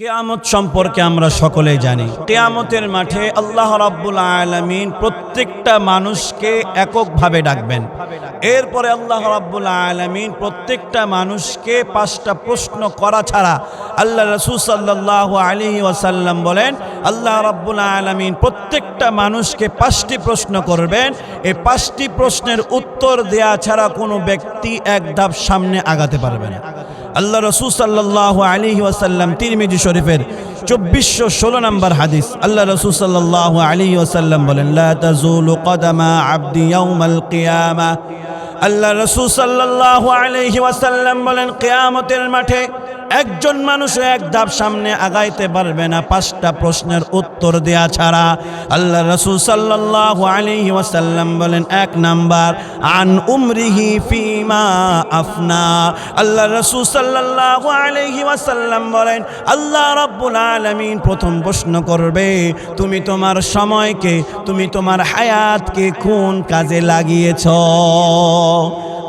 কেয়ামত সম্পর্কে আমরা সকলেই জানি। কেয়ামতের মাঠে আল্লাহ রাব্বুল আলামিন প্রত্যেকটা মানুষকে এককভাবে ডাকবেন। এরপরে আল্লাহ রাব্বুল আলামিন প্রত্যেকটা মানুষকে পাঁচটা প্রশ্ন করা ছাড়া আল্লাহ রসুল সাল্লাহ আলী ওয়াসাল্লাম বলেন, আল্লাহ রাব্বুল আলামিন প্রত্যেকটা মানুষকে পাঁচটি প্রশ্ন করবেন। এই পাঁচটি প্রশ্নের উত্তর দেয়া ছাড়া কোনো ব্যক্তি এক ধাপ সামনে আগাতে পারবে না। আল্লাহ রসুল সাল্লাহ আলী ওয়াসাল্লাম তিরমিজি শরীফের চব্বিশশো ষোলো নম্বর হাদিস আল্লাহ রসুল সাল্লাহ আলী ওয়াসাল্লাম বলেন, লা তাজুলু কদামা আবদি ইয়াউমাল কিয়ামা। আল্লাহ রসুল সাল্লাহ আলহি ওয়াসাল্লাম বলেন, কেয়ামতের মাঠে একজন মানুষ এক ধাপ সামনে আগাইতে পারবে না, পাঁচটা প্রশ্নের উত্তর দেয়া ছাড়া। আল্লাহ রসুল সাল্লাহ আলহি ওয়াসাল্লাম বলেন, এক নাম্বার, আন উমরিহি ফিমা আফনা। আল্লাহ রসুল সাল্লাহ আলহি ওয়াসাল্লাম বলেন, আল্লাহ রব্বুল আলমিন প্রথম প্রশ্ন করবে, তুমি তোমার সময়কে, তুমি তোমার হায়াতকে কোন কাজে লাগিয়েছ?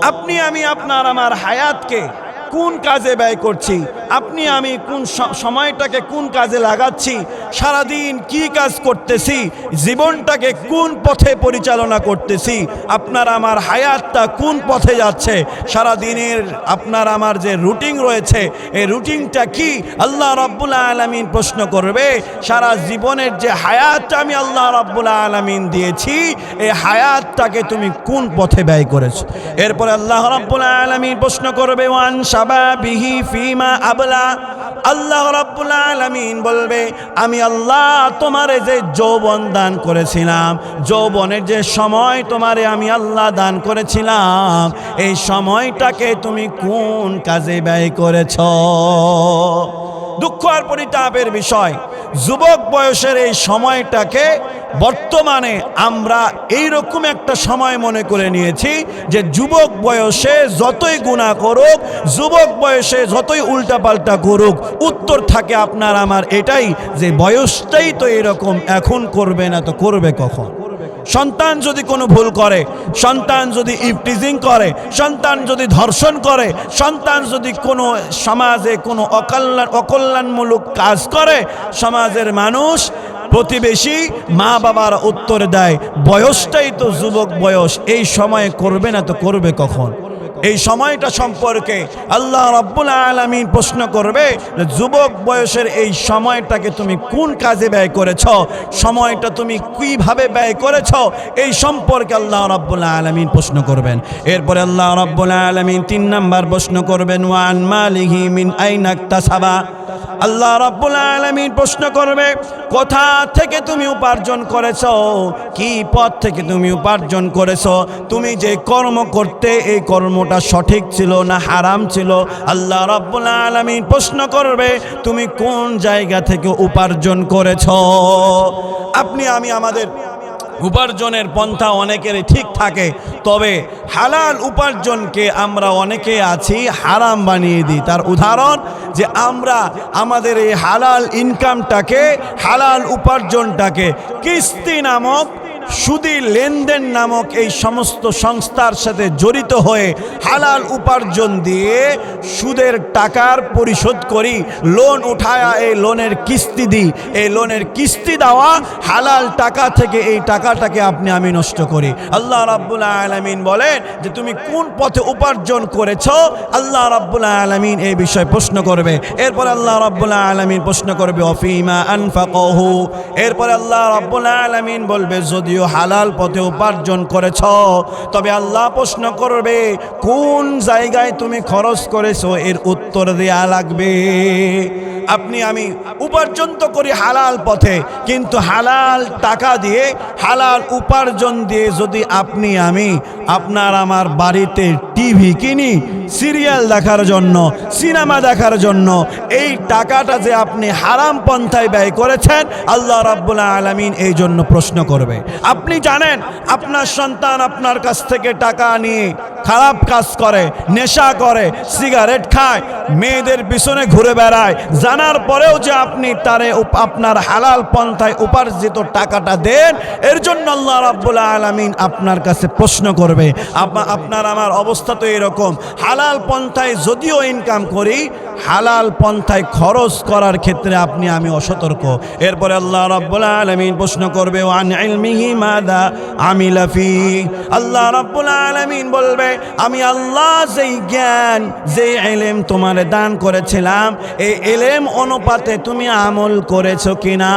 আপনি, আমি, আপনার, আমার হায়াতকে কোন কাজে ব্যয় করছি? আমি কোন সময়টাকে কোন কাজে লাগাচ্ছি? সারাদিন কি কাজ করতেছি? জীবনটাকে কোন পথে পরিচালনা করতেছি? আপনার আমার হায়াতটা কোন পথে যাচ্ছে? সারা দিনের আপনার আমার যে রুটিন রয়েছে, এই রুটিনটা কি? আল্লাহ রব্বুল আলমিন প্রশ্ন করবে, সারা জীবনের যে হায়াতটা আমি আল্লাহ রব্বুল আলমিন দিয়েছি, এই হায়াতটাকে তুমি কোন পথে ব্যয় করেছ? এরপরে আল্লাহ রব্বুল আলমিন প্রশ্ন করবে, ওয়ান সাবা বিহি ফিমা আবলা আল্লাহ রব্বুল আলমিন বলবে, আমি আল্লাহ তোমারে যে যৌবন দান করেছিলাম, যৌবনের যে সময় তোমারে আমি আল্লাহ দান করেছিলাম, এই সময়টাকে তুমি কোন কাজে ব্যয় করেছ? দুঃখ আর পরিতাপের বিষয়, যুবক বয়সের এই সময়টাকে বর্তমানে আমরা এই রকম একটা সময় মনে করে নিয়েছি যে যুবক বয়সে যতই গুণা করুক, যুবক বয়সে যতই উল্টাপাল্টা করুক, উত্তর থাকে আপনার আমার এটাই যে বয়সটাই তো এরকম, এখন করবে না তো করবে কখন? সন্তান যদি কোনো ভুল করে, সন্তান যদি ইফটিজিং করে, সন্তান যদি ধর্ষণ করে, সন্তান যদি কোনো সমাজে কোনো অকল্যাণ অকল্যাণমূলক কাজ করে, সমাজের মানুষ প্রতিবেশী মা বাবার উত্তর দেয়, বয়সটাই তো যুবক বয়স, এই সময়ে করবে না তো করবে কখন? এই সময়টা সম্পর্কে আল্লাহ রাব্বুল আলামিন প্রশ্ন করবে যুবক বয়সের এই সময়টাকে তুমি কোন কাজে ব্যয় করেছ? সময়টা তুমি কীভাবে ব্যয় করেছ? এই সম্পর্কে আল্লাহ রাব্বুল আলমিন প্রশ্ন করবেন। এরপরে আল্লাহ রাব্বুল আলমিন তিন নাম্বার প্রশ্ন করবেন, ওয়ান মালিহি মিন আইনাক্তাসাবা আল্লাহ রাব্বুল আলামিন প্রশ্ন করবে, কোথা থেকে তুমি উপার্জন করেছ? কি পথ থেকে তুমি উপার্জন করেছ? তুমি যে কর্ম করতে, এই কর্মটা সঠিক ছিল না হারাম ছিল? আল্লাহ রাব্বুল আলামিন প্রশ্ন করবে, তুমি কোন জায়গা থেকে উপার্জন করেছ? আপনি, আমি, আমাদের উপার্জনের পন্থা অনেকেরই ঠিক থাকে, তবে হালাল উপার্জনকে আমরা অনেকে আছি হারাম বানিয়ে দিই। তার উদাহরণ যে আমরা আমাদের এই হালাল ইনকামটাকে হালাল উপার্জনটাকে কিস্তি নামক সুদি লেনদেন নামক এই সমস্ত সংস্থার সাথে জড়িত হয়ে হালাল উপার্জন দিয়ে সুদের টাকার পরিশোধ করি, লোন উঠায়া এই লোনের কিস্তি দিই। এই লোনের কিস্তি দেওয়া হালাল টাকা থেকে এই টাকাটাকে আপনি আমি নষ্ট করি। আল্লাহ রাব্বুল আলামিন বলেন যে তুমি কোন পথে উপার্জন করেছ? আল্লাহ রাব্বুল আলামিন এই বিষয়ে প্রশ্ন করবে। এরপর আল্লাহ রাব্বুল আলামিন প্রশ্ন করবে, অফিমা আনফাকহু? এরপরে আল্লাহ রাব্বুল আলামিন বলবে যদিও হালাল পথে উপার্জন করেছ, তবে আল্লাহ প্রশ্ন করবে, কোন জায়গায় তুমি খরচ করেছ? এর উত্তর দেয়া লাগবে। আপনি আমি উপার্জন তো করি হালাল পথে, কিন্তু হালাল টাকা দিয়ে, হালাল উপার্জন দিয়ে যদি আপনি আমি আপনার আমার বাড়িতে টিভি কিনি, সিরিয়াল দেখার জন্য, সিনেমা দেখার জন্য, এই টাকাটা যে আপনি হারাম পন্থায় ব্যয় করেছেন, আল্লাহ রাব্বুল আলামিন এই জন্য প্রশ্ন করবে। আপনি জানেন, আপনার সন্তান আপনার কাছ থেকে টাকা নিয়ে খারাপ কাজ করে, নেশা করে, সিগারেট খায়, মেয়েদের পিছনে ঘুরে বেড়ায় জানার পরেও যে আপনি তারে আপনার হালাল পন্থায় উপার্জিত টাকাটা দেন, এর জন্য আল্লাহ রাব্বুল আলামিন আপনার কাছে প্রশ্ন করবে আপনার আমার অবস্থা তো এরকম, হালাল পন্থায় যদিও ইনকাম করি, হালাল পন্থায় খরচ করার ক্ষেত্রে আপনি, আমি অসতর্ক। এরপরে আল্লাহ রাব্বুল আলামিন প্রশ্ন করবে, ওয়ান ইলমিহি মাদা আমিলা ফি? আল্লাহ রাব্বুল আলামিন বলবে, আমি আল্লাহ যেই জ্ঞান যে এলেম তোমারে দান করেছিলাম, এই এলেম অনুপাতে তুমি আমল করেছ কিনা?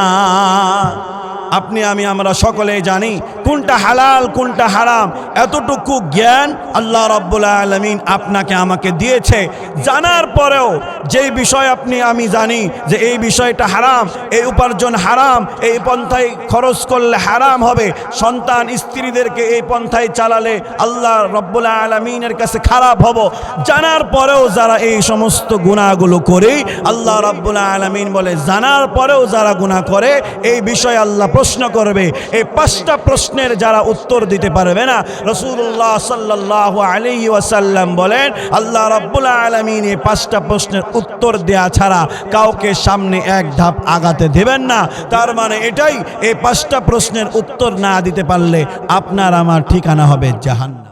আপনি, আমি, আমরা সকলেই জানি কোনটা হালাল, কোনটা হারাম। এতটুকু জ্ঞান আল্লাহ রব্বুল আলমিন আপনাকে আমাকে দিয়েছে। জানার পরেও যেই বিষয় আপনি, আমি জানি যে এই বিষয়টা হারাম, এই উপার্জন হারাম, এই পন্থায় খরচ করলে হারাম হবে। সন্তান স্ত্রীদেরকে এই পন্থায় চালালে আল্লাহ রব্বুল আলমিনের কাছে খারাপ হব। জানার পরেও যারা এই সমস্ত গুণাগুলো করে, আল্লাহ রব্বুল আলমিন বলে, জানার পরেও যারা গুণা করে, এই বিষয়ে আল্লাহ প্রশ্ন করবে, এই পাঁচটা প্রশ্নের যারা উত্তর দিতে পারবে না রসুল্লাহ সাল্লাহ আলী ওয়াসাল্লাম বলেন, আল্লাহ রব্বুল আলমিন এই পাঁচটা প্রশ্নের উত্তর দেয়া ছাড়া কাউকে সামনে এক ধাপ আগাতে দেবেন না। তার মানে এটাই, এই পাঁচটা প্রশ্নের উত্তর না দিতে পারলে আপনার আমার ঠিকানা হবে জাহান্ন